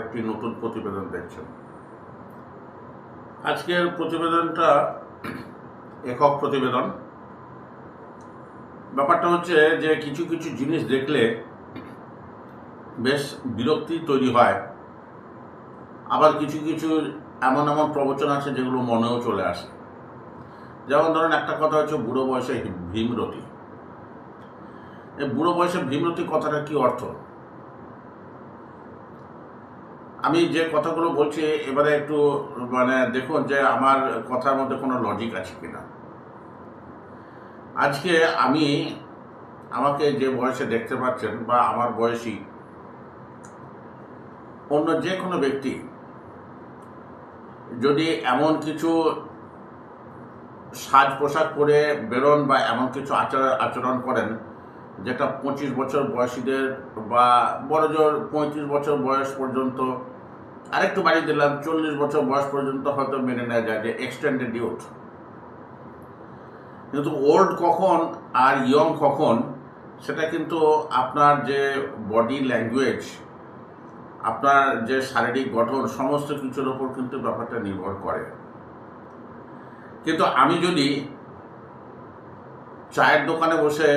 আরেকটি নতুন প্রতিবেদন দেখছেন। আজকের প্রতিবেদনটা একক প্রতিবেদন। ব্যাপারটা হচ্ছে যে কিছু কিছু জিনিস দেখলে বেশ বিরক্তি তৈরি হয়। আবার কিছু কিছু এমন এমন প্রবচন আছে যেগুলো মনেও চলে আসে। যেমন ধরেন একটা কথা হচ্ছে বুড়ো বয়সে ভীমরতি এই বুড়ো বয়সে ভীমরতি কথাটা কি অর্থ? আমি যে কথাগুলো বলছি, এবারে একটু মানে দেখুন যে আমার কথার মধ্যে কোনো লজিক আছে কিনা। আজকে আমি আমাকে যে বয়সে দেখতে পাচ্ছেন বা আমার বয়সী অন্য যে কোনো ব্যক্তি যদি এমন কিছু সাজ পোশাক পরে বেরোন বা এমন কিছু আচার, আচরণ করেন যেটা পঁচিশ বছর বয়সীদের বা বড়জোর পঁয়ত্রিশ বছর বয়স পর্যন্ত, আরেকটু বাড়িয়ে দিলাম, চল্লিশ বছর বয়স পর্যন্ত হয়তো মেনে নেওয়া যায় যে এক্সটেন্ডেড ইউথ কিন্তু ওল্ড কখন আর ইয়ং কখন, সেটা কিন্তু আপনার যে বডি ল্যাঙ্গুয়েজ আপনার যে শারীরিক গঠন, সমস্ত কিছুর ওপর কিন্তু ব্যাপারটা নির্ভর করে। কিন্তু আমি যদি চায়ের দোকানে বসে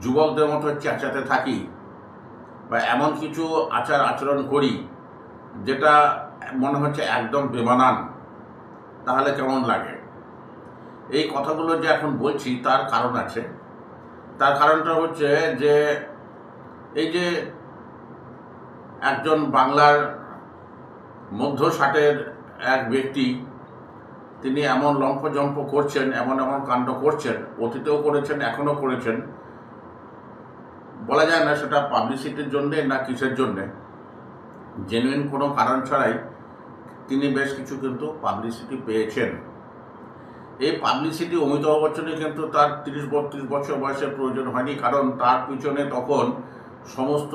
যুবকদের মতো চেঁচাতে থাকি বা এমন কিছু আচার আচরণ করি যেটা মনে হচ্ছে একদম বেমানান, তাহলে কেমন লাগে? এই কথাগুলো যে এখন বলছি তার কারণ আছে। তার কারণটা হচ্ছে যে এই যে একজন বাংলার মধ্য ষাটের এক ব্যক্তি, তিনি এমন লম্ফজম্প করছেন, এমন এমন কাণ্ড করছেন, অতীতেও করেছেন, এখনও করেছেন। বলা যায় না সেটা পাবলিসিটির জন্যে না কিসের জন্যে। জেনুইন কোনো কারণ ছাড়াই তিনি বেশ কিছু কিন্তু পাবলিসিটি পেয়েছেন। এই পাবলিসিটি অমিতাভ বচ্চনের কিন্তু তার তিরিশ বত্রিশ বছর বয়সের প্রয়োজন হয়নি, কারণ তার পিছনে তখন সমস্ত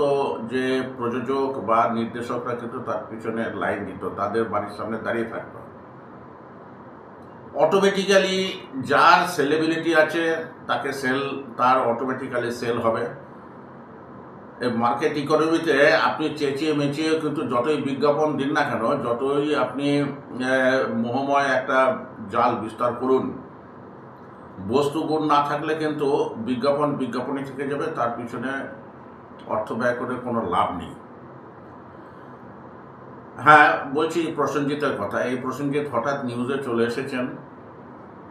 যে প্রযোজক বা নির্দেশকরা কিন্তু তার পিছনে লাইন দিত, তাদের বাড়ির সামনে দাঁড়িয়ে থাকতো। অটোমেটিক্যালি যার সেলেবিলিটি আছে, তাকে সেল তার অটোমেটিক্যালি সেল হবে। মার্কেট ইকোনমিতে আপনি চেঁচিয়ে মেচিয়ে কিন্তু যতই বিজ্ঞাপন দিন না কেন, যতই আপনি মোহময় একটা জাল বিস্তার করুন, বস্তু গুণ না থাকলে কিন্তু বিজ্ঞাপন বিজ্ঞাপনই থেকে যাবে, তার পিছনে অর্থ ব্যয় করে কোনো লাভ নেই। হ্যাঁ বলছি প্রসেনজিতের কথা, এই প্রসেনজিৎ হঠাৎ নিউজে চলে এসেছেন।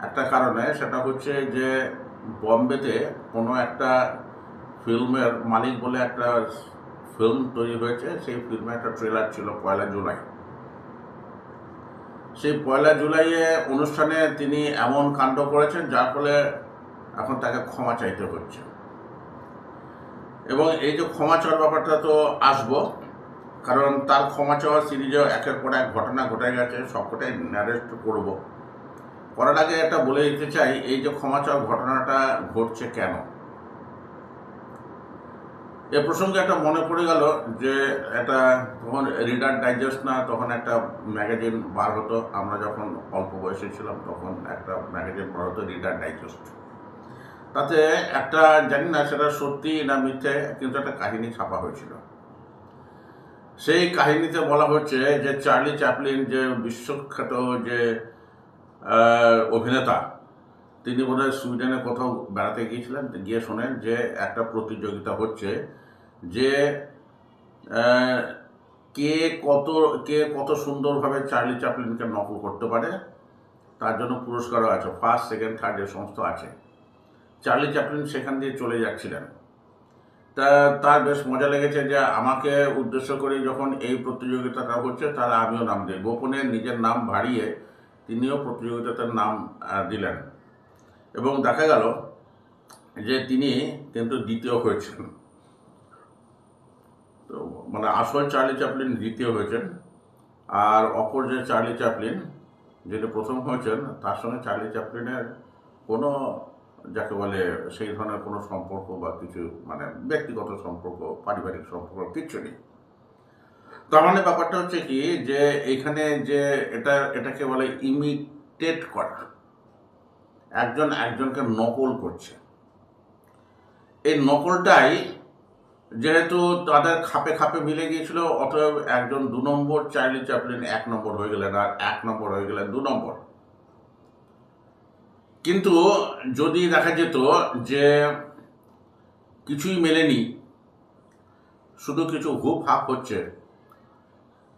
একটা কারণে সেটা হচ্ছে যে, বম্বেতে কোনো একটা ফিল্মের মালিক বলে একটা ফিল্ম তৈরি হয়েছে, সেই ফিল্মে একটা ট্রেলার ছিল পয়লা জুলাই। সেই পয়লা জুলাইয়ে অনুষ্ঠানে তিনি এমন কাণ্ড করেছেন, যার ফলে এখন তাকে ক্ষমা চাইতে হচ্ছে। এবং এই যে ক্ষমা চাওয়ার ব্যাপারটা তো আসব, কারণ তার ক্ষমা চাওয়ার সিরিজে একের পর এক ঘটনা ঘটে গেছে, সবকটাই ন্যারেস্ট করব। করার আগে এটা বলে দিতে চাই, এই যে ক্ষমা চাওয়ার ঘটনাটা ঘটছে কেন? এ প্রসঙ্গে একটা মনে পড়ে গেল যে একটা তখন রিডার ডাইজেস্ট না, তখন একটা ম্যাগাজিন বার হতো। আমরা যখন অল্প বয়সে ছিলাম, তখন একটা ম্যাগাজিন বার হতো রিডার ডাইজেস্ট। তাতে একটা, জানি না সেটা সত্যি না মিথ্যে, কিন্তু একটা কাহিনী ছাপা হয়েছিল। সেই কাহিনীতে বলা হচ্ছে যে, চার্লি চ্যাপলিন যে বিশ্বখ্যাত যে অভিনেতা তিনি বোধহয় সুইডেনে কোথাও বেড়াতে গিয়েছিলেন। গিয়ে শোনেন যে একটা প্রতিযোগিতা হচ্ছে যে কে কত কে কত সুন্দরভাবে চার্লি চ্যাপলিনকে নকল করতে পারে, তার জন্য পুরস্কারও আছে, ফার্স্ট, সেকেন্ড, থার্ড এ সমস্ত আছে। চার্লি চ্যাপলিন সেখান দিয়ে চলে যাচ্ছিলেন। তা, তার বেশ মজা লেগেছে যে আমাকে উদ্দেশ্য করে যখন এই প্রতিযোগিতাটা হচ্ছে তাহলে আমিও নাম দিই গোপনে নিজের নাম ভারিয়ে তিনিও প্রতিযোগিতাটার নাম দিলেন। এবং দেখা গেল যে তিনি কিন্তু দ্বিতীয় হয়েছেন। তো মানে আসল চার্লি চ্যাপলিন দ্বিতীয় হয়েছেন আর অপর যে চার্লি চ্যাপলিন যেটা প্রথম হয়েছেন, তার সঙ্গে চার্লি চ্যাপলিনের কোনো যাকে বলে সেই ধরনের কোনো সম্পর্ক বা কিছু মানে ব্যক্তিগত সম্পর্ক, পারিবারিক সম্পর্ক কিচ্ছু নেই। তার মানে ব্যাপারটা হচ্ছে কি যে এখানে যে এটা, এটাকে বলে ইমিটেট করা। একজন একজনকে নকল করছে। এই নকলটাই যেহেতু তাদের খাপে খাপে মিলে গিয়েছিল, অতএব একজন দু নম্বর চার্লি চ্যাপলিন এক নম্বর হয়ে গেলেন আর এক নম্বর হয়ে গেলেন দু নম্বর। কিন্তু যদি দেখা যেত যে কিছুই মেলেনি, শুধু কিছু হুপ হাপ হচ্ছে,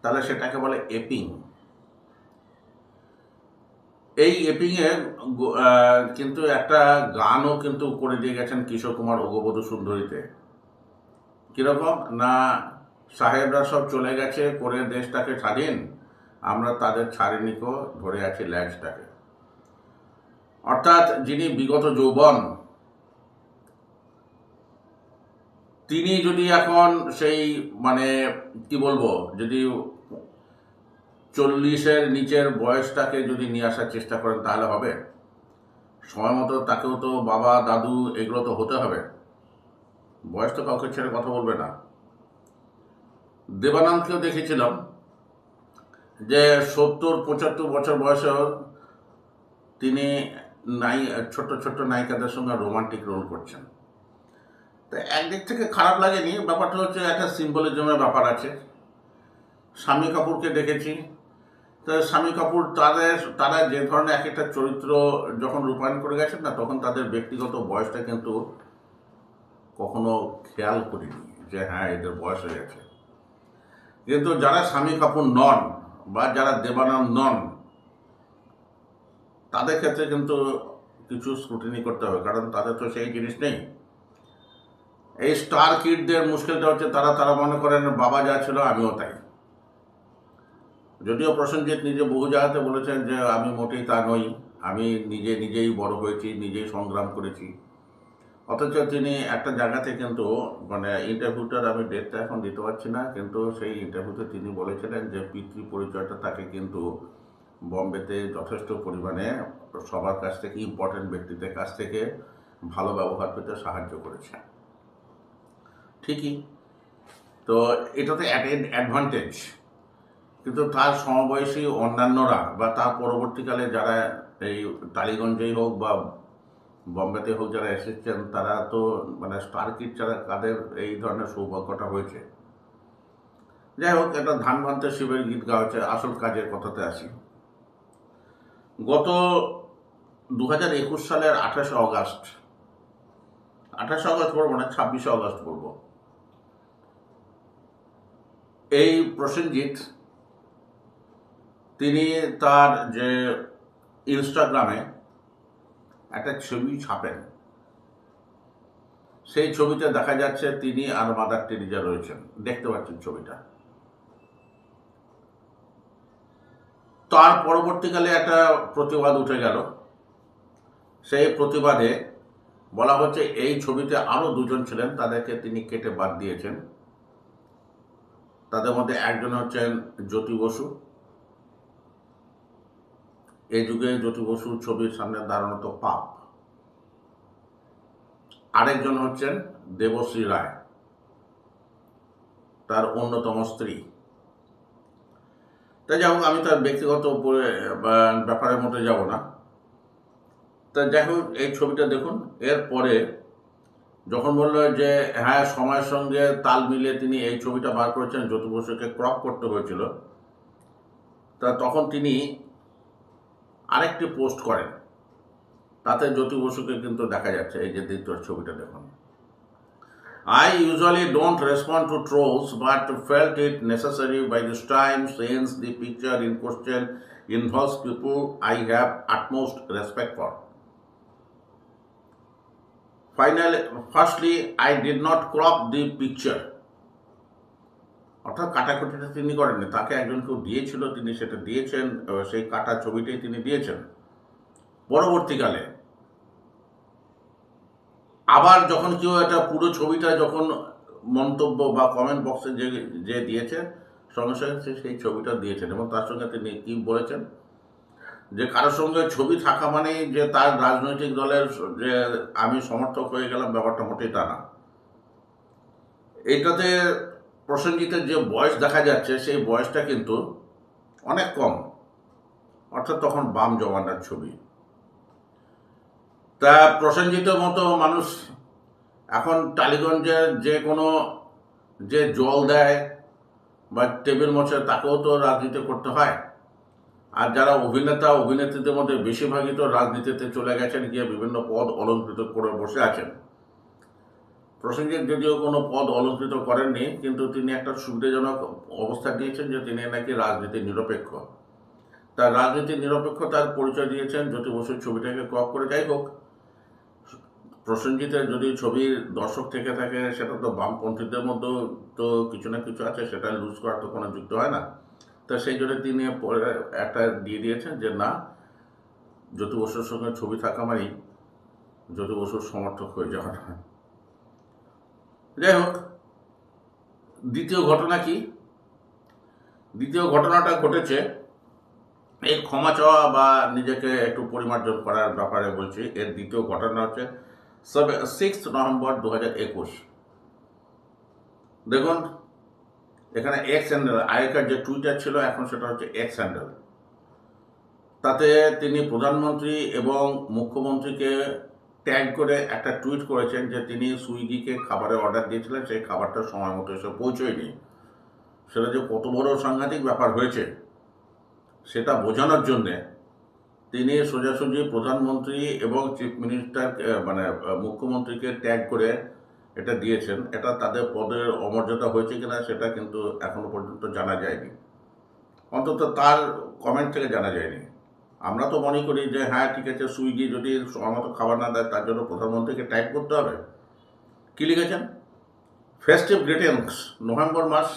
তাহলে সেটাকে বলে এপিং। এই এপিংয়ে কিন্তু একটা গানও কিন্তু করে দিয়ে গেছেন কিশোর কুমার অগবধূ সুন্দরীতে। কীরকম? না, সাহেবরা সব চলে গেছে, করে দেশটাকে স্বাধীন, আমরা তাদের ছাড়িনিকো, ধরে আছি ল্যান্সটাকে অর্থাৎ যিনি বিগত যৌবন, তিনি যদি এখন সেই মানে কি বলব, যদি চল্লিশের নিচের বয়সটাকে যদি নিয়ে আসার চেষ্টা করেন, তাহলে হবে। সময় মতো তাকেও তো বাবা, দাদু, এগুলো তো হতে হবে। বয়স তো কাউকে ছেড়ে কথা বলবে না। দেবানন্দকেও দেখেছিলাম যে সত্তর, পঁচাত্তর বছর বয়সেও তিনি নাই, ছোট্ট ছোট্ট নায়িকাদের সঙ্গে রোমান্টিক রোল করছেন। তো একদিক থেকে খারাপ লাগেনি। ব্যাপারটা হচ্ছে একটা সিম্বলিজমের ব্যাপার আছে। স্বামী কাপুরকে দেখেছি। স্বামী কাপুর তাদের তারা যে ধরনের এক একটা চরিত্র যখন রূপায়ণ করে গেছেন না, তখন তাদের ব্যক্তিগত বয়সটা কিন্তু কখনো খেয়াল করিনি যে হ্যাঁ এদের বয়স হয়ে গেছে। কিন্তু যারা স্বামী কাপুর নন বা যারা দেবানন্দ নন, তাদের ক্ষেত্রে কিন্তু কিছু স্ক্রুটিনি করতে হবে, কারণ তাদের তো সেই জিনিস নেই। এই স্টার কিডদের মুশকিলটা হচ্ছে তারা তারা মনে করেন বাবা যা ছিল আমিও তাই। যদিও প্রসেনজিৎ নিজে বহু জায়গাতে বলেছেন যে আমি মোটেই তা নই, আমি নিজে নিজেই বড় হয়েছি, নিজেই সংগ্রাম করেছি। অথচ তিনি একটা জায়গাতে কিন্তু মানে ইন্টারভিউটার আমি ডেটটা এখন দিতে পারছি না, কিন্তু সেই ইন্টারভিউতে তিনি বলেছিলেন যে পিতৃ পরিচয়টা তাকে কিন্তু বম্বেতে যথেষ্ট পরিমাণে সবার কাছ থেকে ইম্পর্টেন্ট ব্যক্তিদের কাছ থেকে ভালো ব্যবহার পেতে সাহায্য করেছে। ঠিকই। তো এটাতে অ্যাডভান্টেজ কিন্তু তার সমবয়সী অন্যান্যরা বা তার পরবর্তীকালে যারা এই টালিগঞ্জেই হোক বা বম্বেতে হোক যারা এসেছেন, তারা তো মানে স্টার কিড ছাড়া তাদের এই ধরনের সৌভাগ্যটা হয়েছে। যাই হোক এটা ধান ভান্তে শিবের গীত গাওয়া হচ্ছে আসল কাজের কথাতে আসি। গত দু হাজার একুশ সালের আঠাশে অগাস্ট আঠাশে অগাস্ট বলব না, ছাব্বিশে অগাস্ট বলব এই প্রসেনজিৎ তিনি তার যে ইনস্টাগ্রামে একটা ছবি ছাপেন। সেই ছবিতে দেখা যাচ্ছে তিনি আর মাদার টেরিজা রয়েছেন। দেখতে পাচ্ছেন ছবিটা। তার পরবর্তীকালে একটা প্রতিবাদ উঠে গেল। সেই প্রতিবাদে বলা হচ্ছে এই ছবিতে আরও দুজন ছিলেন, তাদেরকে তিনি কেটে বাদ দিয়েছেন। তাদের মধ্যে একজন হচ্ছেন জ্যোতি বসু। এই যুগে জ্যোতি বসুর ছবির সামনে দাঁড়ানো তো পাপ। আরেকজন হচ্ছেন দেবশ্রী রায়, তার অন্যতম স্ত্রী। তাই যাই আমি তার ব্যক্তিগত ব্যাপারের মধ্যে যাব না। তা যাই হোক, এই ছবিটা দেখুন, এরপরে যখন বলল যে হ্যাঁ সময়ের সঙ্গে তাল মিলিয়ে তিনি এই ছবিটা বার করেছেন জ্যোতি বসুকে ক্রপ করতে হয়েছিল, তা তখন তিনি আরেকটি পোস্ট করেন। তাতে জ্যোতি বসুকে কিন্তু দেখা যাচ্ছে, এই যে দ্বিতীয় ছবিটা দেখুন। I usually don't respond to trolls but felt it necessary by this time since the picture in question involves people I have utmost respect for finally firstly I did not crop the picture অর্থাৎ কাটাকুটিটা তিনি করেননি, তাকে একজন কেউ দিয়েছিল, তিনি সেটা দিয়েছেন সেই কাটা ছবিটাই তিনি দিয়েছেন। পরবর্তীকালে আবার যখন কেউ একটা পুরো ছবিটা যখন মন্তব্য বা কমেন্ট বক্সে যে যে দিয়েছে, সঙ্গে সঙ্গে সেই ছবিটা দিয়েছেন এবং তার সঙ্গে তিনি কি বলেছেন? যে কারোর সঙ্গে ছবি থাকা মানেই যে তার রাজনৈতিক দলের যে আমি সমর্থক হয়ে গেলাম, ব্যাপারটা মোটেই তা না। এইটাতে প্রসেনজিতের যে বয়স দেখা যাচ্ছে, সেই বয়সটা কিন্তু অনেক কম। অর্থাৎ তখন বাম জমানার ছবি। তা প্রসেনজিতের মতো মানুষ এখন টালিগঞ্জের যে কোনো যে জল দেয় বা টেবিল মোছে, তাকেও তো রাজনীতি করতে হয়। আর যারা অভিনেতা, অভিনেত্রীদের মধ্যে বেশিরভাগই তো রাজনীতিতে চলে গেছেন, গিয়ে বিভিন্ন পদ অলঙ্কৃত করে বসে আছেন। প্রসেনজিৎ যদিও কোনো পদ অলঙ্কৃত করেননি, কিন্তু তিনি একটা সুবিধাজনক অবস্থা দিয়েছেন যে তিনি নাকি রাজনীতি নিরপেক্ষ। তার রাজনীতি নিরপেক্ষ তার পরিচয় দিয়েছেন জ্যোতি বসুর ছবিটাকে ক্রপ করে। যাই হোক, প্রসেনজিতের যদি ছবির দর্শক থেকে থাকে, সেটা তো বামপন্থীদের মধ্যেও তো কিছু না কিছু আছে, সেটা লুজ করার তো কোনো যুক্ত হয় না। তো সেই জন্য তিনি একটা দিয়ে দিয়েছেন যে, না, জ্যোতি বসুর সঙ্গে ছবি থাকা মানেই জ্যোতি বসুর সমর্থক হয়ে যাওয়া যাই হোক, দ্বিতীয় ঘটনা কি? দ্বিতীয় ঘটনাটা ঘটেছে। এই ক্ষমা চাওয়া বা নিজেকে একটু পরিমার্জন করার ব্যাপারে বলছি। এর দ্বিতীয় ঘটনা হচ্ছে সিক্স নভেম্বর দু হাজার একুশ। দেখুন, এখানে এক্স হ্যান্ডেল আগেকার যে টুইটার ছিল, এখন সেটা হচ্ছে এক্স হ্যান্ডেল তাতে তিনি প্রধানমন্ত্রী এবং মুখ্যমন্ত্রীকে ট্যাগ করে একটা টুইট করেছেন যে তিনি সুইগিকে খাবারের অর্ডার দিয়েছিলেন, সেই খাবারটা সময় মতো এসে পৌঁছয়নি। সেটা যে কত বড় সাংঘাতিক ব্যাপার হয়েছে, সেটা বোঝানোর জন্যে তিনি সোজাসুজি প্রধানমন্ত্রী এবং চিফ মিনিস্টার মানে মুখ্যমন্ত্রীকে ট্যাগ করে এটা দিয়েছেন। এটা তাদের পদের অমর্যাদা হয়েছে কিনা সেটা কিন্তু এখনও পর্যন্ত জানা যায়নি। অন্তত তার কমেন্ট থেকে জানা যায়নি। আমরা তো মনে করি যে হ্যাঁ ঠিক আছে সুইগি যদি মতো খাবার না দেয়, তার জন্য প্রধানমন্ত্রীকে টাইপ করতে হবে। কী লিখেছেন? ফেস্টিভ গ্রিটিংস নভেম্বর মাস,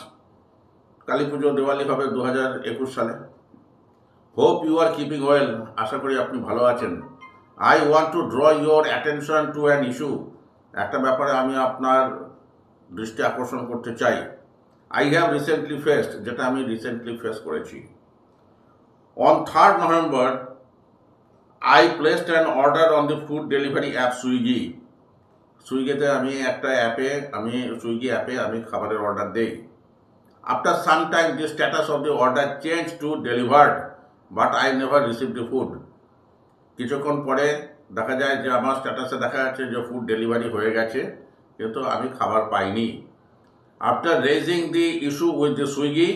কালী পুজো, দেওয়ালি হবে দু হাজার একুশ সালে। Hope you are keeping well আশা করি আপনি ভালো আছেন। I want to draw your attention to an issue একটা ব্যাপারে আমি আপনার দৃষ্টি আকর্ষণ করতে চাই। আই হ্যাভ রিসেন্টলি ফেসড যেটা আমি রিসেন্টলি ফেস করেছি। On third November I placed an order on the food delivery app Swiggy সুইগিতে আমি একটা অ্যাপে, আমি সুইগি অ্যাপে আমি খাবারের অর্ডার দেই। After some time the status of the order change to delivered but I never receive the food কিছুক্ষণ পরে দেখা যায় যে আমার স্ট্যাটাসে দেখা যাচ্ছে যে ফুড ডেলিভারি হয়ে গেছে, কিন্তু আমি খাবার পাইনি। After raising the issue with the Swiggy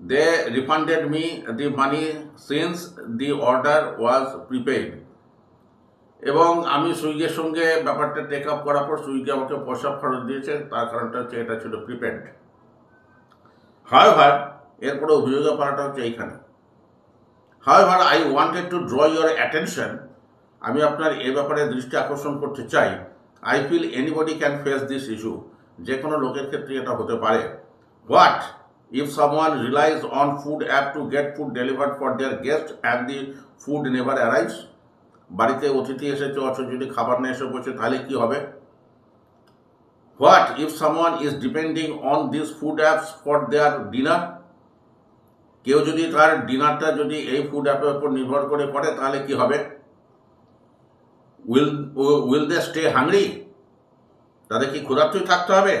they refunded me the money since the order was prepaid এবং আমি সুইগির সঙ্গে ব্যাপারটা টেক আপ করার পর সুইগি আমাকে পয়সা ফেরত দিয়েছে, তার কারণটা হচ্ছে এটা ছিল প্রিপেড হাওয়েভার এরপরে অভিযোগের পাড়াটা হচ্ছে এইখানে। However I wanted to draw your attention আমি আপনার এ ব্যাপারে দৃষ্টি আকর্ষণ করতে চাই। I feel anybody can face this issue যে কোনো লোকের ক্ষেত্রে এটা হতে পারে। What if someone relies on food app to get food delivered for their guest and the food never arrives বাড়িতে অতিথি এসেছে, অথচ যদি খাবার না এসে বসে তাহলে কি হবে? What if someone is depending on this food apps for their dinner কেউ যদি তার ডিনারটা যদি এই ফুড অ্যাপের উপর নির্ভর করে করে, তাহলে কি হবে? Will will they stay hungry তাদের কি ক্ষুধার্তই থাকতে হবে?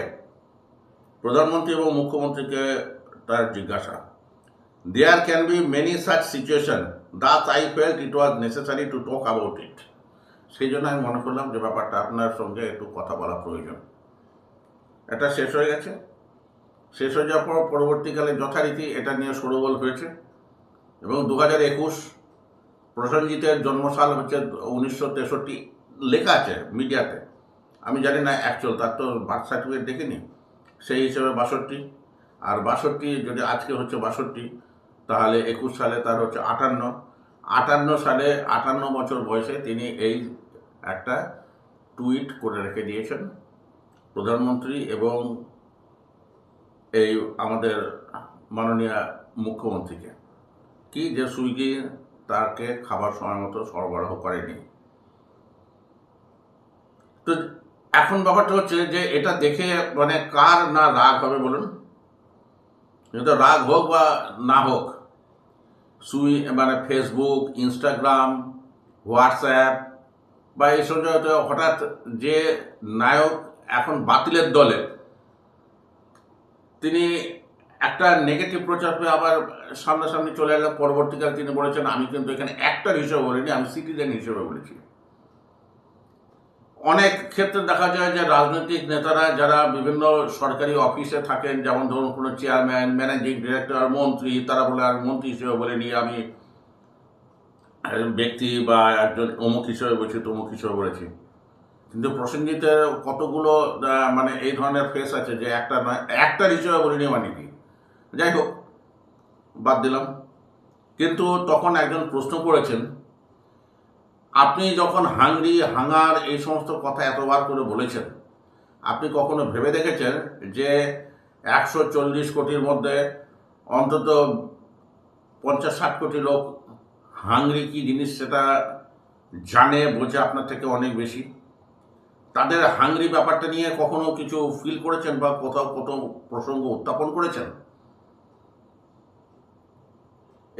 প্রধানমন্ত্রী এবং মুখ্যমন্ত্রীকে তার জিজ্ঞাসা। There can be many such situation thus I felt it was necessary to talk about it সেই জন্য আমি মনে করলাম যে ব্যাপারটা আপনার সঙ্গে একটু কথা বলা প্রয়োজন। এটা শেষ হয়ে গেছে। শেষ হয়ে যাওয়ার পর পরবর্তীকালে যথারীতি এটা নিয়ে সরগোল হয়েছে। এবং দু হাজার একুশ প্রসেনজিতের জন্মসাল হচ্ছে উনিশশো তেষট্টি লেখা আছে মিডিয়াতে। আমি জানি না অ্যাকচুয়াল তার তো বার্থ সার্টিফিকেট দেখিনি। সেই হিসেবে বাষট্টি। আর বাষট্টি, যদি আজকে হচ্ছে বাষট্টি, তাহলে একুশ সালে তার হচ্ছে আটান্ন। আটান্ন সালে আটান্ন বছর বয়সে তিনি এই একটা টুইট করে রেখে দিয়েছেন। প্রধানমন্ত্রী এবং এই আমাদের মাননীয় মুখ্যমন্ত্রীকে। কি যে সুইগি তাকে খাবার সময় মতো সরবরাহ করেনি। তো এখন ব্যাপারটা হচ্ছে যে এটা দেখে মানে কার না রাগ হবে বলুন? কিন্তু রাগ হোক বা না হোক, সুই মানে ফেসবুক ইনস্টাগ্রাম হোয়াটসঅ্যাপ বা এইসব হঠাৎ যে নায়ক এখন বাতিলের দলে, তিনি একটা নেগেটিভ প্রচার পেয়ে আবার সামনাসামনি চলে এলেন। পরবর্তীকালে তিনি বলেছেন, আমি কিন্তু এখানে অ্যাক্টর হিসেবে বলিনি, আমি সিটিজেন হিসেবে বলেছি। অনেক ক্ষেত্রে দেখা যায় যে রাজনৈতিক নেতারা যারা বিভিন্ন সরকারি অফিসে থাকেন, যেমন ধরুন কোনো চেয়ারম্যান ম্যানেজিং ডিরেক্টর মন্ত্রী, তারা বলে, আর মন্ত্রী হিসেবে বলে নিয়ে আমি ব্যক্তি বা একজন অমুক হিসেবে বলছি, তমুক হিসেবে বলেছি। কিন্তু প্রসেনজিতের কতগুলো মানে এই ধরনের ফেস আছে যে একটা নয়, একটার হিসেবে বলিনি মানে কি? যাই হোক, বাদ দিলাম। কিন্তু তখন একজন প্রশ্ন করেছেন আপনি যখন হাংরি হাঙ্গার এই সমস্ত কথা এতবার করে বলেছেন, আপনি কখনো ভেবে দেখেছেন যে একশো চল্লিশ কোটির মধ্যে অন্তত পঞ্চাশ ষাট কোটি লোক হাংরি কি জিনিস সেটা জানে, বোঝে আপনার থেকে অনেক বেশি? তাদের হাংরি ব্যাপারটা নিয়ে কখনো কিছু ফিল করেছেন বা কোথাও কোথাও প্রসঙ্গ উত্থাপন করেছেন?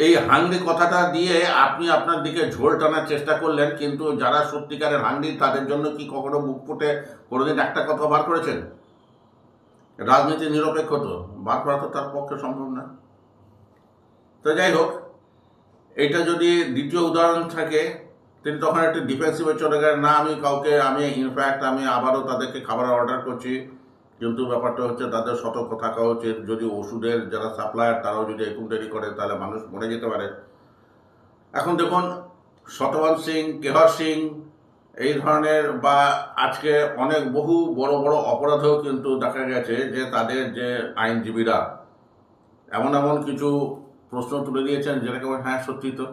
এই হাংরি কথাটা দিয়ে আপনি আপনার দিকে ঝোল টানার চেষ্টা করলেন, কিন্তু যারা সত্যিকারের হাংরি, তাদের জন্য কি কখনো মুখ ফুটে কোনোদিন একটা কথা বার করেছেন? রাজনীতি নিরপেক্ষ তো, বার করা তো তার পক্ষে সম্ভব না। তো যাই হোক এটা যদি দ্বিতীয় উদাহরণ থাকে, তিনি তখন একটু ডিফেন্সিভে চলে গেলেন, না, আমি কাউকে, আমি ইনফ্যাক্ট আমি আবারও তাদেরকে খাবার অর্ডার করছি কিন্তু ব্যাপারটা হচ্ছে তাদের সতর্ক থাকা উচিত। যদি ওষুধের যারা সাপ্লায়ার তারাও যদি এরকম দেরি করে, তাহলে মানুষ মরে যেতে পারে। এখন দেখুন শতবন্ত সিং, কেহর সিং, এই ধরনের বা আজকে অনেক বহু বড় বড় অপরাধেও কিন্তু দেখা গেছে যে তাদের যে আইনজীবীরা, এমন এমন কিছু প্রশ্ন তুলে দিয়েছেন যেটাকে হ্যাঁ সত্যি তো।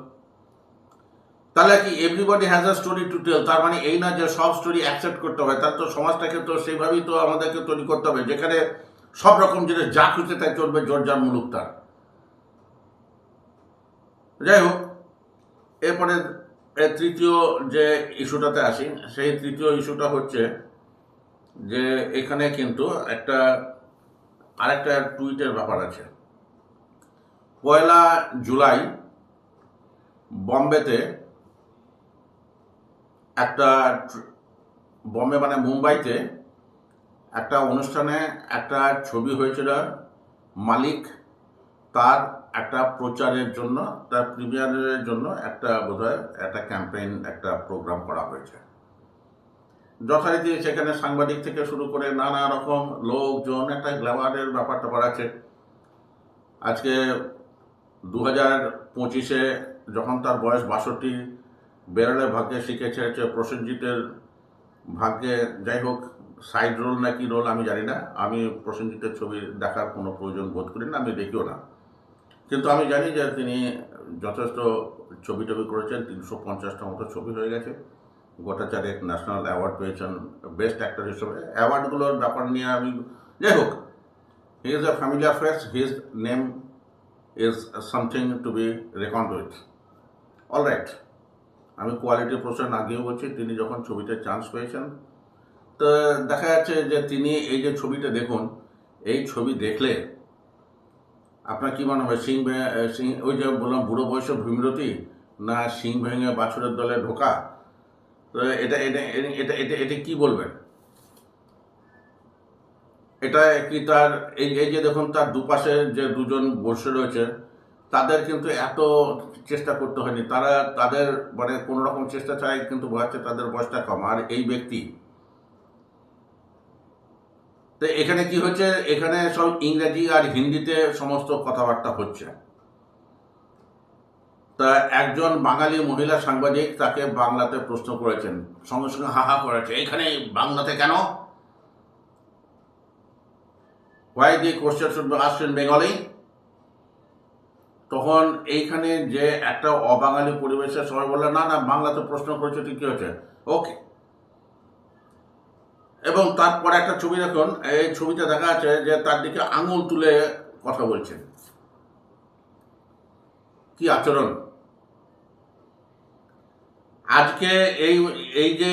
তাহলে কি everybody has a story to tell তার মানে এই না যে সব স্টোরি অ্যাকসেপ্ট করতে হবে। তার তো সমাজটাকে তো সেইভাবেই তো আমাদেরকে তৈরি করতে হবে, যেখানে সব রকম জিনিস যা খুঁজে তাই চলবে জর্জার মুলুক তার। যাই হোক, এরপরে এর তৃতীয় যে ইস্যুটাতে আসি, সেই তৃতীয় ইস্যুটা হচ্ছে যে এখানে কিন্তু একটা, আরেকটা টুইটের ব্যাপার আছে। পয়লা জুলাই বম্বেতে একটা বম্বে মানে মুম্বাইতে একটা অনুষ্ঠানে একটা ছবি হয়েছিল, মালিক তার একটা প্রচারের জন্য, তার প্রিমিয়ারের জন্য একটা বোধহয় একটা ক্যাম্পেইন, একটা প্রোগ্রাম করা হয়েছে। যথারীতি সেখানে সাংবাদিক থেকে শুরু করে নানা রকম লোকজন, একটা গ্ল্যামারের ব্যাপারটা বাড়াচ্ছে আজকে দু হাজার পঁচিশে যখন তার বয়স বাষট্টি বেরোলে ভাগ্যে শিখেছে হচ্ছে প্রসেনজিতের ভাগ্যে যাই হোক সাইড রোল না কি রোল আমি জানি না। আমি প্রসেনজিতের ছবি দেখার কোনো প্রয়োজন বোধ করি না, আমি দেখিও না। কিন্তু আমি জানি যে তিনি যথেষ্ট ছবি টবি করেছেন, তিনশো পঞ্চাশটা মতো ছবি হয়ে গেছে। গোটা চারেক ন্যাশনাল অ্যাওয়ার্ড পেয়েছেন বেস্ট অ্যাক্টর হিসেবে। অ্যাওয়ার্ডগুলোর ব্যাপার নিয়ে আমি, যাই হোক he is a familiar face his name is something to be reckoned with all right আমি কোয়ালিটি প্রশ্ন আগেও বলছি, তিনি যখন ছবিতে চান্স পেয়েছেন, তো দেখা যাচ্ছে যে তিনি এই যে ছবিটা দেখুন, এই ছবি দেখলে আপনার কি মনে হয় সিং সিং, ওই যে বললাম বুড়ো বয়সে ভীমরতি, না সিং ভেঙে বাছুরের দলে ঢোকা? তো এটা এটা এটা এটা এটা এটা কি বলবেন? এটা কি তার, এই এই যে দেখুন তার দুপাশে যে দুজন বসে রয়েছে তাদের কিন্তু এত চেষ্টা করতে হয়নি। তারা তাদের মানে কোনো রকম চেষ্টা ছাড়াই কিন্তু বোঝাচ্ছে তাদের বয়সটা কম। আর এই ব্যক্তি, তো এখানে কি হচ্ছে? এখানে সব ইংরেজি আর হিন্দিতে সমস্ত কথাবার্তা হচ্ছে। তা একজন বাঙালি মহিলা সাংবাদিক তাকে বাংলাতে প্রশ্ন করেছেন, সঙ্গে সঙ্গে হাহা করেছে, এখানে বাংলাতে কেন? Why the question should ask in Bengali তখন এইখানে যে একটা অবাঙালি পরিবেশে সবাই বললেন না না, বাংলাতে প্রশ্ন করেছে, ঠিক কি হয়েছে। ওকে। এবং তারপরে একটা ছবি দেখুন, এই ছবিতে দেখা যাচ্ছে যে তার দিকে আঙুল তুলে কথা বলছেন কি আচরণ? আজকে এই এই যে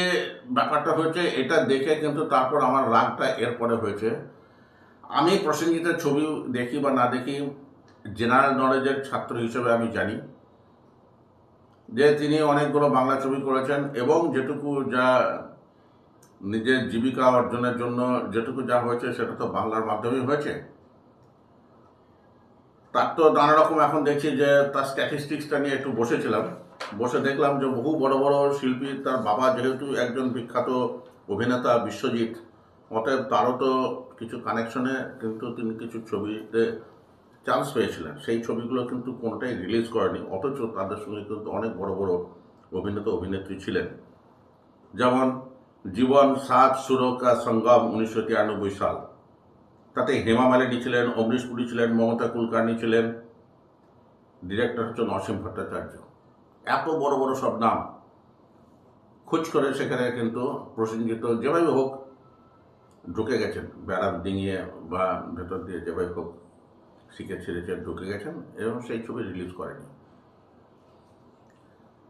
ব্যাপারটা হয়েছে, এটা দেখে কিন্তু তারপর আমার রাগটা এরপরে হয়েছে। আমি প্রসেনজিতের ছবি দেখি বা না দেখি জেনারেল নলেজের ছাত্র হিসেবে আমি জানি যে তিনি অনেকগুলো বাংলা ছবি করেছেন এবং যেটুকু যা নিজের জীবিকা অর্জনের জন্য যেটুকু যা হয়েছে সেটা তো বাংলার মাধ্যমেই হয়েছে। তার তো নানা রকম এখন দেখছি যে তার স্ট্যাটিস্টিক্সটা নিয়ে একটু বসেছিলাম। বসে দেখলাম যে বহু বড় বড় শিল্পী, তার বাবা যেহেতু একজন বিখ্যাত অভিনেতা বিশ্বজিৎ, অতএব তারও তো কিছু কানেকশনে কিন্তু তিনি কিছু ছবিতে চান্স পেয়েছিলেন। সেই ছবিগুলো কিন্তু কোনোটাই রিলিজ করেনি। অথচ তাদের সঙ্গে কিন্তু অনেক বড় বড় অভিনেতা, অভিনেত্রী ছিলেন। যেমন জীবন সাত সুরক্ষা সঙ্গম উনিশশো তিরানব্বই সাল। তাতে হেমা মালিনী ছিলেন অমরিশ পুরী ছিলেন, মমতা কুলকার্নি ছিলেন। ডিরেক্টর হচ্ছেন অসীম ভট্টাচার্য। এত বড় বড় সব নাম। খোঁজ করে সেখানে কিন্তু প্রসেনজিৎ, যেভাবে হোক ঢুকে গেছেন। বেড়া ডিঙিয়ে বা ভেতর দিয়ে যেভাবে হোক। শিখে ছেড়ে ঢুকে গেছেন, এবং সেই ছবি রিলিজ করেনি।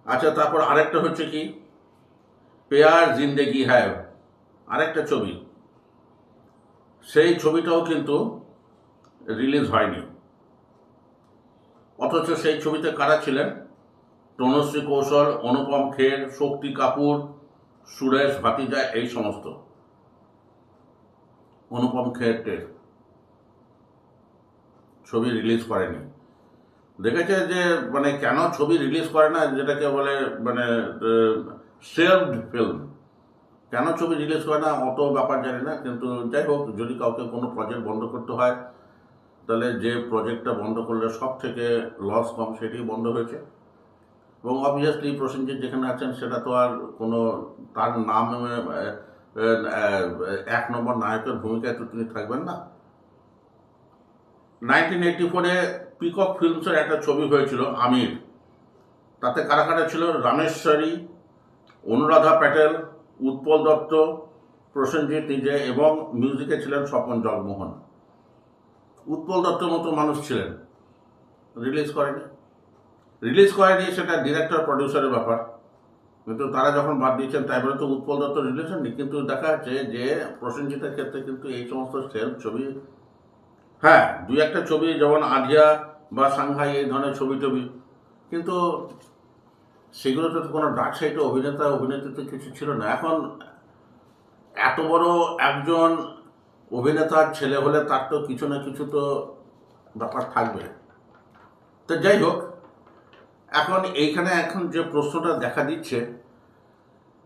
আচ্ছা তারপর আরেকটা হচ্ছে কি? পেয়ার জিন্দেগি হ্যায়, আরেকটা ছবি। সেই ছবিটাও কিন্তু রিলিজ হয়নি। অথচ সেই ছবিতে কারা ছিলেন? তনুশ্রী কৌশল, অনুপম খের, শক্তি কাপুর, সুরেশ ভাতিজা, এই সমস্ত। অনুপম খের টের। ছবি রিলিজ করেনি। দেখেছে যে মানে কেন ছবি রিলিজ করে না? যেটাকে বলে মানে সেলফ ফিল্ম কেন ছবি রিলিজ করে না? অত ব্যাপার জানি না, কিন্তু যাই হোক, যদি কাউকে কোনো প্রজেক্ট বন্ধ করতে হয়, তাহলে যে প্রজেক্টটা বন্ধ করলে সব থেকে লস কম সেটি বন্ধ হয়েছে। এবং অবভিয়াসলি প্রসেনজিৎ যেখানে আছেন, সেটা তো আর কোনো, তার নাম এক নম্বর নায়কের ভূমিকায় তো তিনি থাকবেন না। নাইনটিন এইটি ফোরে পিকক ফিল্মসের একটা ছবি হয়েছিল, আমির। তাতে কারা কারা ছিল? রামেশ্বরী, অনুরাধা প্যাটেল, উৎপল দত্ত, প্রসেনজিৎ নিজে এবং মিউজিকে ছিলেন স্বপন জগমোহন। উৎপল দত্তর মতো মানুষ ছিলেন। রিলিজ করেনি। রিলিজ করেনি, সেটা ডিরেক্টর, প্রডিউসারের ব্যাপার। কিন্তু তারা যখন বাদ দিয়েছেন, তাই বলে তো উৎপল দত্ত রিলিজ হয়নি। কিন্তু দেখা যাচ্ছে যে প্রসেনজিতের ক্ষেত্রে কিন্তু এই সমস্ত সেলফ ছবি হ্যাঁ দুই একটা ছবি, যেমন আধিয়া বা সাংহাই, এই ধরনের ছবি টবি। কিন্তু সেগুলোতে তো কোনো ডাক সাইটে অভিনেতা, অভিনেত্রীতে কিছু ছিল না। এখন এত বড় একজন অভিনেতার ছেলে হলে তার তো কিছু না কিছু তো ব্যাপার থাকবে। তো যাই হোক, এখন এইখানে এখন যে প্রশ্নটা দেখা দিচ্ছে,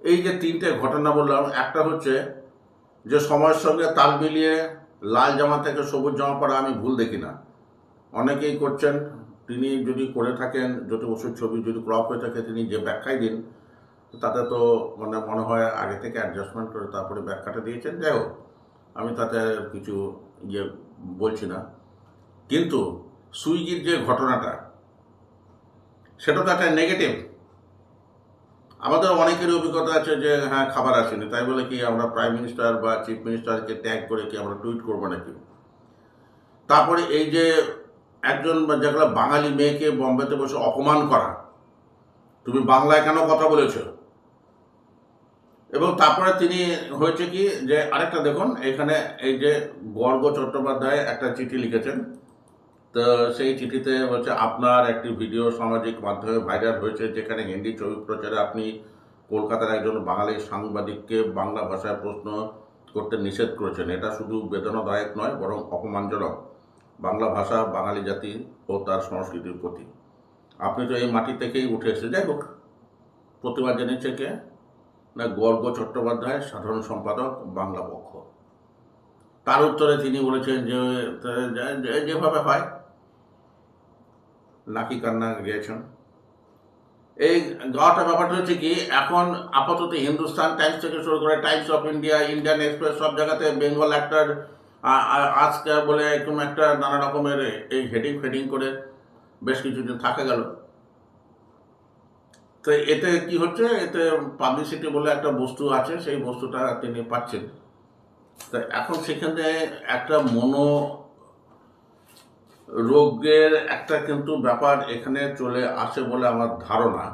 এই যে তিনটে ঘটনা বললাম, একটা হচ্ছে যে সময়ের সঙ্গে তাল মিলিয়ে লাল জামা থেকে সবুজ জামা পরা আমি ভুল দেখি না। অনেকেই করছেন, তিনি যদি করে থাকেন, যদি ওষুধ ছবি যদি ক্রপ হয়ে থাকে, তিনি যে ব্যাখ্যাই দিন, তাতে তো মানে মনে হয় আগে থেকে অ্যাডজাস্টমেন্ট করে তারপরে ব্যাখ্যাটা দিয়েছেন। যাই হোক, আমি তাতে কিছু ইয়ে বলছি না। কিন্তু সুইগির যে ঘটনাটা, সেটা তো একটা নেগেটিভ আমাদের অনেকেরই অভিজ্ঞতা আছে যে হ্যাঁ খাবার আসেনি। তাই বলে কি, আমরা প্রাইম মিনিস্টার বা চিফ মিনিস্টারকে ট্যাগ করে কি আমরা টুইট করব নাকি? তারপরে এই যে একজন যেগুলো বাঙালি মেয়েকে বম্বেতে বসে অপমান করা, তুমি বাংলায় কেন কথা বলেছ? এবং তারপরে তিনি হয়েছে কি যে, আরেকটা দেখুন, এখানে এই যে গর্গ চট্টোপাধ্যায় একটা চিঠি লিখেছেন তো সেই চিঠিতে হচ্ছে আপনার একটি ভিডিও সামাজিক মাধ্যমে ভাইরাল হয়েছে, যেখানে হিন্দি ছবি প্রচারে আপনি কলকাতার একজন বাঙালি সাংবাদিককে বাংলা ভাষায় প্রশ্ন করতে নিষেধ করেছেন। এটা শুধু বেদনাদায়ক নয়, বরং অপমানজনক। বাংলা ভাষা, বাঙালি জাতি ও তার সংস্কৃতির প্রতি। আপনি তো এই মাটি থেকেই উঠে এসে যাই হোক, প্রতিবাদ জানিয়েছে কে? না, গর্গ চট্টোপাধ্যায়, সাধারণ সম্পাদক, বাংলা পক্ষ। তার উত্তরে তিনি বলেছেন যে, যেভাবে হয় নাকি কান্না গিয়েছেন। এই গাওয়াটা ব্যাপারটা হচ্ছে কি, এখন আপাতত হিন্দুস্তান টাইমস থেকে শুরু করে Times of India, Indian Express, সব জায়গাতে বেঙ্গল একটার আজকে বলে এরকম একটা নানা রকমের এই হেডিং ফেডিং করে বেশ কিছুদিন থাকা গেল। তো এতে কি হচ্ছে, এতে পাবলিসিটি বলে একটা বস্তু আছে, সেই বস্তুটা তিনি পাচ্ছেন। তো এখন সেখানে একটা মনো রোগের একটা কিন্তু ব্যাপার এখানে চলে আসে বলে আমার ধারণা।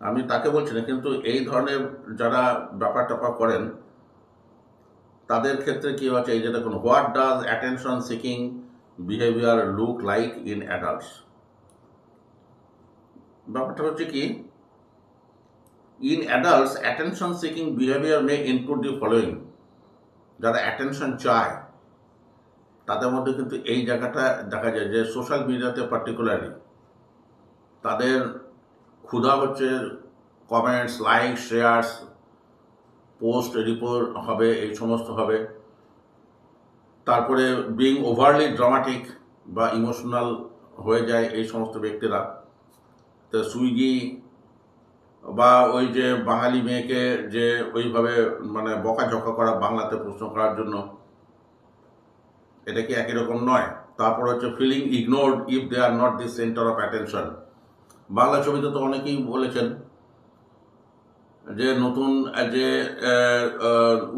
আমি তাকে বলছি না, কিন্তু এই ধরনের যারা ব্যাপার ট্যাপার করেন, তাদের ক্ষেত্রে কি হচ্ছে, এই যে দেখুন, what does attention seeking behaviour look like in adults? ব্যাপারটা হচ্ছে কি, in adults attention seeking behaviour may include the following. যারা অ্যাটেনশন চায় তাদের মধ্যে কিন্তু এই জায়গাটা দেখা যায় যে সোশ্যাল মিডিয়াতে পার্টিকুলারলি তাদের ক্ষুধা হচ্ছে comments like shares post report হবে, এই সমস্ত হবে। তারপরে বিং ওভারলি ড্রামাটিক বা ইমোশনাল হয়ে যায় এই সমস্ত ব্যক্তিরা। তো সুইগি বা ওই যে বাঙালি মেয়েকে যে ওইভাবে মানে বকাঝকা করা, বাংলাতে প্রশ্ন করার জন্য এটা কি একই রকম নয়? তারপর হচ্ছে feeling ignored if they are not the centre of attention Bangla ছবিতে তো অনেকেই বলেছেন যে নতুন, যে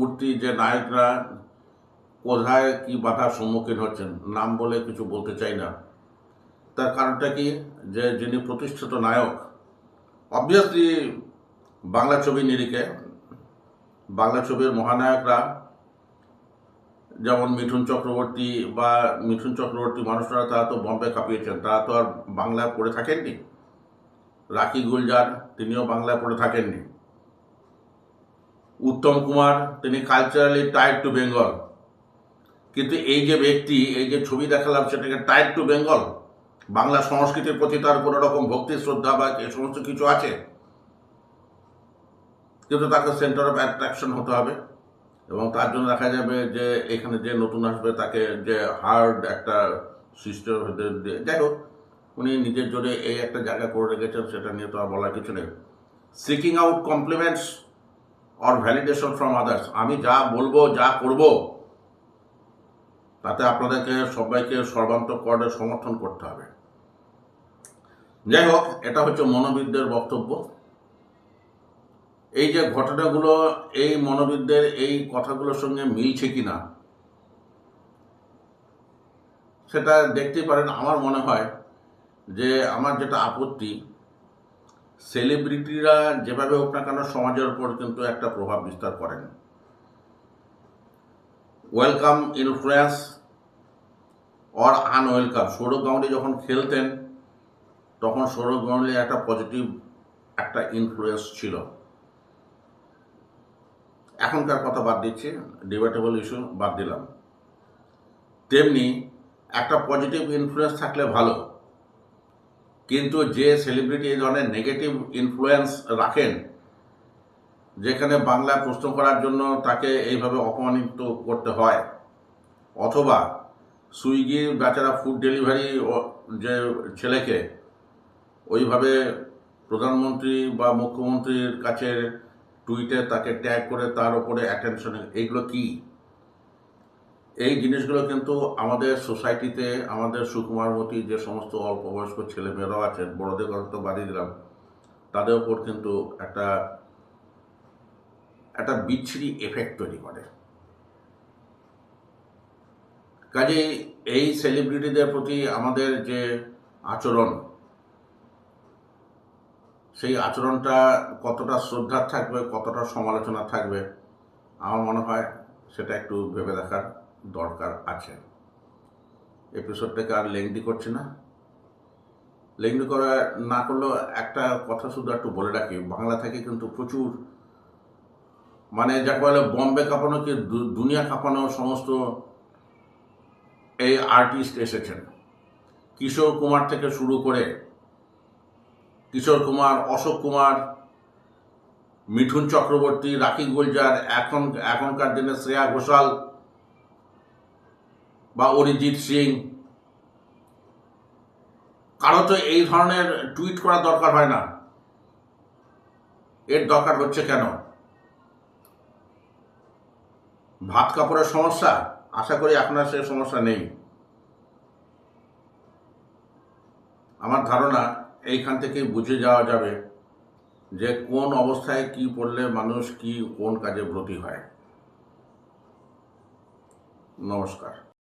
উঠতি, যে নায়করা কোথায় কি বাধার সম্মুখীন হচ্ছেন, নাম বলে কিছু বলতে চাই না। তার কারণটা কি? যে যিনি প্রতিষ্ঠিত নায়ক অবভিয়াসলি বাংলা ছবি নিরিখে বাংলা ছবির মহানায়করা যেমন মিঠুন চক্রবর্তী বা মিঠুন চক্রবর্তী মানুষরা, তারা তো বম্বে কাঁপিয়েছেন তারা তো আর বাংলায় পড়ে থাকেননি। রাখি গুলজার, তিনিও বাংলায় পড়ে থাকেননি। উত্তম কুমার, তিনি কালচারালি টাইড টু বেঙ্গল কিন্তু এই যে ব্যক্তি, এই যে ছবি দেখালাম, সেটাকে টাইড টু বেঙ্গল বাংলা সংস্কৃতির প্রতি তার কোনো রকম ভক্তি, শ্রদ্ধা বা এই সমস্ত কিছু আছে। কিন্তু তাকে সেন্টার অফ অ্যাট্রাকশন হতে হবে। এবং তার জন্য দেখা যাবে যে এখানে যে নতুন আসবে তাকে যে হার্ড একটা সিস্টেম যাই হোক, উনি নিজের জোরে এই একটা জায়গা করে রেখেছেন, সেটা নিয়ে তো আর বলার কিছু নেই। Seeking out compliments or validation from others আমি যা বলব, যা করব, তাতে আপনাদেরকে, সবাইকে সর্বান্তকরণে সমর্থন করতে হবে। যাই হোক, এটা হচ্ছে মনোবিদদের বক্তব্য। এই যে ঘটনাগুলো, এই মনোবিদদের এই কথাগুলোর সঙ্গে মিলছে কিনা, সেটা দেখতেই পারেন। আমার মনে হয় যে আমার যেটা আপত্তি সেলিব্রিটিরা যেভাবে হোক না কেন সমাজের উপর কিন্তু একটা প্রভাব বিস্তার করেন। Welcome influence or unwelcome Sourav Ganguly যখন খেলতেন, তখন সৌরভ গাঙ্গুলি একটা পজিটিভ একটা ইনফ্লুয়েন্স ছিল। এখনকার কথা বাদ দিচ্ছি ডিবেটেবল ইস্যু বাদ দিলাম। তেমনি একটা পজিটিভ ইনফ্লুয়েন্স থাকলে ভালো, কিন্তু যে সেলিব্রিটি এই ধরনের নেগেটিভ ইনফ্লুয়েন্স রাখেন, যেখানে বাংলা প্রশ্ন করার জন্য তাকে এইভাবে অপমানিত করতে হয়, অথবা সুইগির বেচারা ফুড ডেলিভারি যে ছেলেকে ওইভাবে প্রধানমন্ত্রী বা মুখ্যমন্ত্রীর কাছে টুইটে তাকে ট্যাগ করে তার উপরে অ্যাটেনশন এইগুলো কি? এই জিনিসগুলো কিন্তু আমাদের সোসাইটিতে আমাদের সুকুমারমতি যে সমস্ত অল্প বয়স্ক ছেলেমেয়েরাও আছেন, বড়দের কথা তো বাদিয়ে দিলাম, তাদের উপর কিন্তু একটা একটা বিচ্ছিরি এফেক্ট তৈরি করে। কাজেই এই সেলিব্রিটিদের প্রতি আমাদের যে আচরণ সেই আচরণটা কতটা শ্রদ্ধার থাকবে, কতটা সমালোচনা থাকবে, আমার মনে হয় সেটা একটু ভেবে দেখার দরকার আছে। এপিসোডটাকে আর লেংদি করছি না। লেংদি করা না করলেও একটা কথা শুধু একটু বলে রাখি, বাংলা থেকে কিন্তু প্রচুর মানে যাকে বলে বম্বে কাঁপানো কি দুনিয়া কাঁপানো সমস্ত এই আর্টিস্ট এসেছেন। কিশোর কুমার থেকে শুরু করে কিশোর কুমার, অশোক কুমার, মিঠুন চক্রবর্তী রাখি গুলজার, এখন, এখনকার দিনে শ্রেয়া ঘোষাল বা অরিজিৎ সিং। কারও তো এই ধরনের টুইট করার দরকার হয় না। এর দরকার হচ্ছে কেন? ভাত কাপড়ের সমস্যা? আশা করি আপনার সে সমস্যা নেই। আমার ধারণা এইখান থেকে বুঝে যাওয়া যাবে যে কোন অবস্থায় কি পড়লে মানুষ কি কোন কাজে ব্রতী হয়। নমস্কার।